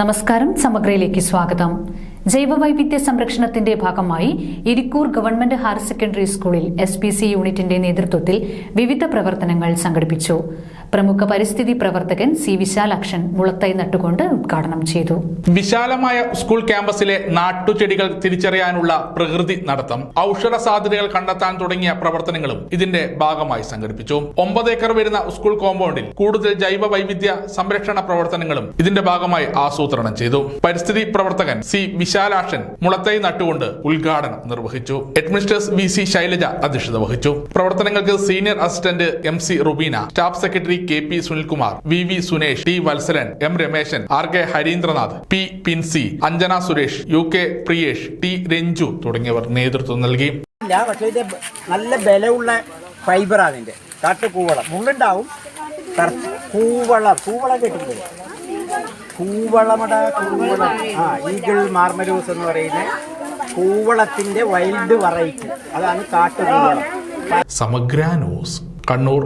നമസ്കാരം സമഗ്രയിലേക്ക് സ്വാഗതം. ജൈവവൈവിധ്യ സംരക്ഷണത്തിന്റെ ഭാഗമായി ഇരിക്കൂർ ഗവൺമെന്റ് ഹയർ സെക്കൻഡറി സ്കൂളിൽ എസ് യൂണിറ്റിന്റെ നേതൃത്വത്തിൽ വിവിധ പ്രവർത്തനങ്ങൾ സംഘടിപ്പിച്ചു. പ്രമുഖ പരിസ്ഥിതി പ്രവർത്തകൻ സി വിശാലാക്ഷൻ മുളത്തൈ നട്ടുകൊണ്ട് ഉദ്ഘാടനം ചെയ്തു. വിശാലമായ സ്കൂൾ ക്യാമ്പസിലെ നാട്ടുചെടികൾ തിരിച്ചറിയാനുള്ള പ്രകൃതി നടത്തം ഔഷധ സാധ്യതകൾ കണ്ടെത്താൻ തുടങ്ങിയ പ്രവർത്തനങ്ങളും ഇതിന്റെ ഭാഗമായി സംഘടിപ്പിച്ചു. ഒമ്പത് ഏക്കർ വരുന്ന സ്കൂൾ കോമ്പൗണ്ടിൽ കൂടുതൽ ജൈവ വൈവിധ്യ സംരക്ഷണ പ്രവർത്തനങ്ങളും ഇതിന്റെ ഭാഗമായി ആസൂത്രണം ചെയ്തു. പരിസ്ഥിതി പ്രവർത്തകൻ സി വിശാലാക്ഷൻ മുളത്തൈ നട്ടുകൊണ്ട് ഉദ്ഘാടനം നിർവഹിച്ചു. അഡ്മിനിസ്ട്രേറ്റർ വി സി ശൈലജ അധ്യക്ഷത വഹിച്ചു. പ്രവർത്തനങ്ങൾക്ക് senior assistant M C Rubina staff secretary K P Sunilkumar V V Sunesh T Vatsalan M Rameshan R K Harindranath P Pincy Anjana Suresh U K Priyesh T Ranju തുടങ്ങിയവർ നേതൃത്വം നൽകി. പക്ഷേ ഇത് നല്ല ബലമുള്ള ഫൈബറാണ് ഇതിന്റെ. കാട്ടുകൂവളം മുള്ളുണ്ടാവും. കൂവളം. കൂവളം കേട്ടിട്ടുണ്ട് കൂവളമട കൂവളം. ആ ഈഗിൾ മാർമരൂസ് എന്ന് പറയുന്ന കൂവളത്തിന്റെ വൈൽഡ് വെറൈറ്റി. അതാണ് കാട്ടുകൂവളം സമഗ്ര ന്യൂസ് കണ്ണൂർ.